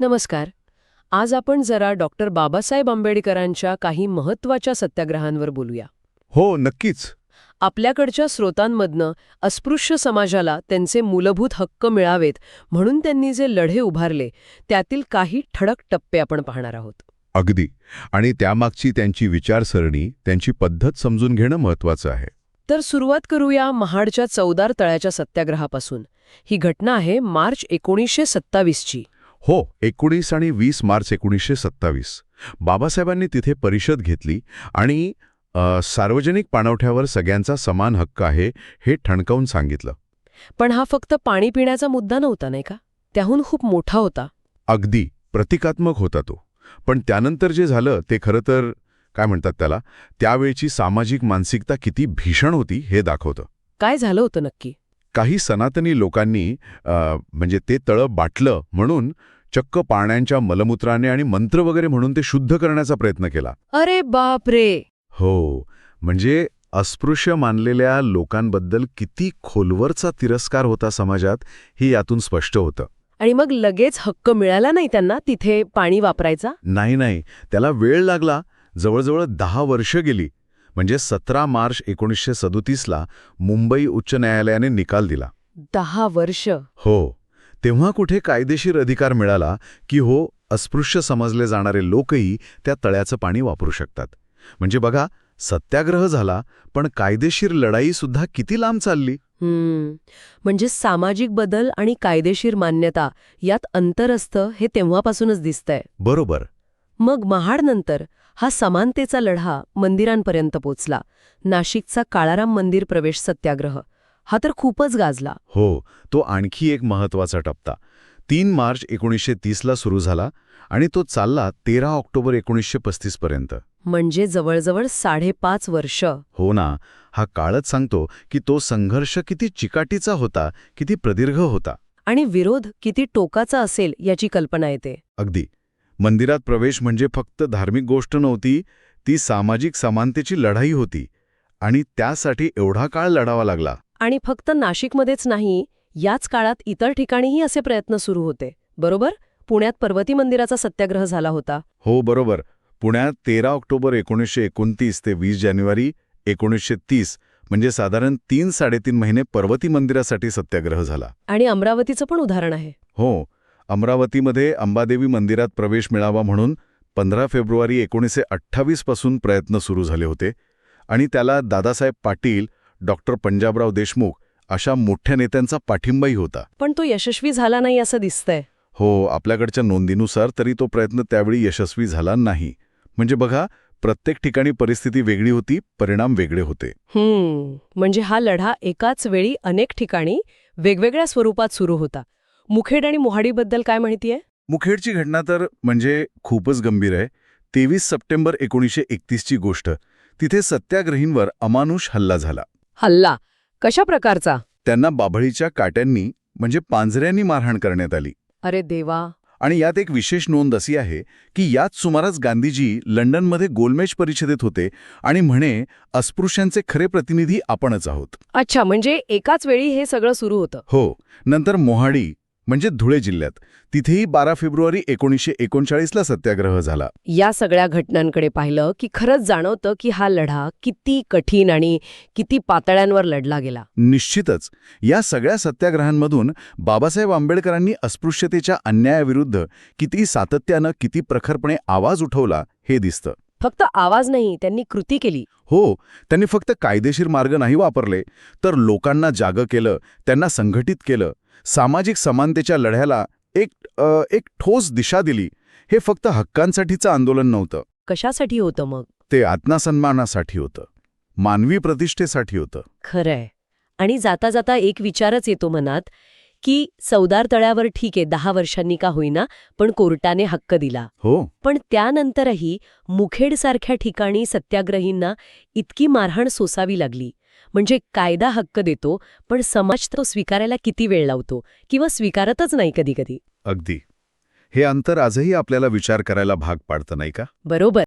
नमस्कार. आज आपण जरा डॉक्टर बाबासाहेब आंबेडकरांच्या काही महत्त्वाच्या सत्याग्रहांवर बोलूया. हो नक्कीच. आपल्याकडच्या स्रोतांमधनं अस्पृश्य समाजाला त्यांचे मूलभूत हक्क मिळावेत म्हणून त्यांनी जे लढे उभारले त्यातील काही ठळक टप्पे आपण पाहणार आहोत. अगदी. आणि त्यामागची त्यांची विचारसरणी त्यांची पद्धत समजून घेणं महत्वाचं आहे. तर सुरुवात करूया महाडच्या चौदार तळ्याच्या सत्याग्रहापासून. ही घटना आहे मार्च एकोणीसशे सत्तावीसची. हो एकोणीस आणि वीस मार्च एकोणीसशे सत्तावीस. बाबासाहेबांनी तिथे परिषद घेतली आणि सार्वजनिक पाणवठ्यावर सगळ्यांचा समान हक्क आहे हे ठणकावून सांगितलं. पण हा फक्त पाणी पिण्याचा मुद्दा नव्हता नाही का? त्याहून खूप मोठा होता. अगदी प्रतिकात्मक होता तो. पण त्यानंतर जे झालं ते खरं तर काय म्हणतात त्याला त्यावेळची सामाजिक मानसिकता किती भीषण होती हे दाखवतं. काय झालं होतं नक्की? काही सनातनी लोकांनी म्हणजे ते तळं बाटलं म्हणून चक्क पाण्याच्या मलमूत्राने आणि मंत्र वगैरे म्हणून ते शुद्ध करण्याचा प्रयत्न केला. अरे बाप रे हो म्हणजे अस्पृश्य मानलेल्या लोकांबद्दल किती खोलवरचा तिरस्कार होता समाजात हे यातून स्पष्ट होतं. आणि मग लगेच हक्क मिळाला नाही त्यांना तिथे पाणी वापरायचा? नाही नाही. त्याला वेळ लागला. जवळजवळ दहा वर्ष गेली. म्हणजे सतरा मार्च एकोणीसशे सदोतीसला मुंबई उच्च न्यायालयाने निकाल दिला. दहा वर्ष. हो. तेव्हा कुठे कायदेशीर अधिकार मिळाला की हो अस्पृश्य समजले जाणारे लोकही त्या तळ्याचं पाणी वापरू शकतात. म्हणजे बघा सत्याग्रह झाला पण कायदेशीर लढाई सुद्धा किती लांब चालली? म्हणजे सामाजिक बदल आणि कायदेशीर मान्यता यात अंतर असतं हे तेव्हापासूनच दिसतंय. बरोबर. मग महाडनंतर हा समानतेचा लढा मंदिरांपर्यंत पोचला. नाशिकचा काळाराम मंदिर प्रवेश सत्याग्रह. हा तर खूपच गाजला. हो तो आणखी एक महत्त्वाचा टप्पा. तीन मार्च एकोणीसशे तीसला सुरू झाला आणि तो चालला तेरा ऑक्टोबर एकोणीसशे पस्तीस पर्यंत. म्हणजे जवळजवळ साडेपाच वर्ष. हो ना हा काळच सांगतो की तो संघर्ष किती चिकाटीचा होता किती प्रदीर्घ होता. आणि विरोध किती टोकाचा असेल याची कल्पना येते. अगदी. मंदिरात प्रवेश म्हणजे फक्त धार्मिक गोष्ट नव्हती ती सामाजिक समानतेची लढाई होती. आणि त्यासाठी एवढा काळ लढावा लागला. आणि फक्त नाशिकमध्येच नाही याच काळात इतर ठिकाणीही असे प्रयत्न सुरू होते. बरोबर? पुण्यात पर्वती मंदिराचा सत्याग्रह झाला होता. हो बरोबर. पुण्यात तेरा ऑक्टोबर एकोणीसशे एकोणतीस ते वीस जानेवारी एकोणीसशे तीस म्हणजे साधारण तीन साडेतीन महिने पर्वती मंदिरासाठी सत्याग्रह झाला. आणि अमरावतीचं पण उदाहरण आहे. हो. अमरावतीमध्ये अंबादेवी मंदिरात प्रवेश मिळावा म्हणून पंधरा फेब्रुवारी एकोणीसशे अठ्ठावीसपासून प्रयत्न सुरू झाले होते आणि त्याला दादासाहेब पाटील डॉक्टर पंजाबराव देशमुख अशा मोठ्या नेत्यांचा पाठिंबाही होता. पण तो यशस्वी झाला नाही असं दिसतंय. हो आपल्याकडच्या नोंदीनुसार तरी तो प्रयत्न त्यावेळी यशस्वी झाला नाही. म्हणजे बघा प्रत्येक ठिकाणी परिस्थिती वेगळी होती परिणाम वेगळे होते. म्हणजे हा लढा एकाच वेळी अनेक ठिकाणी वेगवेगळ्या स्वरूपात सुरू होता. मुखेड आणि मोहाडीबद्दल काय माहितीये? मुखेडची घटना तर म्हणजे खूपच गंभीर आहे. तेवीस सप्टेंबर एकोणीसशे एकतीसची गोष्ट. तिथे सत्याग्रहींवर अमानुष हल्ला झाला. हल्ला? कशा प्रकारचा? त्यांना बाभळीच्या काट्यांनी म्हणजे पांजऱ्यांनी मारहाण करण्यात आली. अरे देवा! आणि यात एक विशेष नोंद अशी आहे की याच सुमारास गांधीजी लंडनमध्ये गोलमेज परिषदेत होते आणि म्हणे अस्पृश्यांचे खरे प्रतिनिधी आपणच आहोत. अच्छा म्हणजे एकाच वेळी हे सगळं सुरू होतं. हो. नंतर मोहाडी म्हणजे धुळे जिल्ह्यात. तिथेही बारा फेब्रुवारी एकोणीसशे एकोणचाळीसला सत्याग्रह झाला. या सगळ्या घटनांकडे पाहिलं की खरंच जाणवतं की हा लढा किती कठीण आणि किती पातळ्यांवर लढला गेला. निश्चितच. या सगळ्या सत्याग्रहांमधून बाबासाहेब आंबेडकरांनी अस्पृश्यतेच्या अन्यायाविरुद्ध किती सातत्यानं किती प्रखरपणे आवाज उठवला हे दिसतं. फक्त आवाज नाही त्यांनी कृती केली. हो त्यांनी फक्त कायदेशीर मार्ग नाही वापरले तर लोकांना जागं केलं त्यांना संघटित केलं सामाजिक समानतेच्या लढ्याला एक अ, एक ठोस दिशा दिली. हे फक्त हक्कांसाठीचं आंदोलन नव्हतं. कशासाठी होतं मग? ते आत्मसन्मानासाठी होतं. मानवी प्रतिष्ठेसाठी होतं. खरंय. आणि जाता जाता एक विचारच येतो मनात की चौदार तळ्यावर ठीक आहे दहा वर्षांनी का होईना पण कोर्टाने हक्क दिला. हो. पण त्यानंतरही मुखेडसारख्या ठिकाणी सत्याग्रहींना इतकी मारहाण सोसावी लागली. म्हणजे कायदा हक्क देतो पण समाज तो स्वीकारायला किती वेळ लावतो? किंवा स्वीकारतच नाही कधीकधी अगदी. हे अंतर आजही आपल्याला विचार करायला भाग पाडतं नाही का? बरोबर.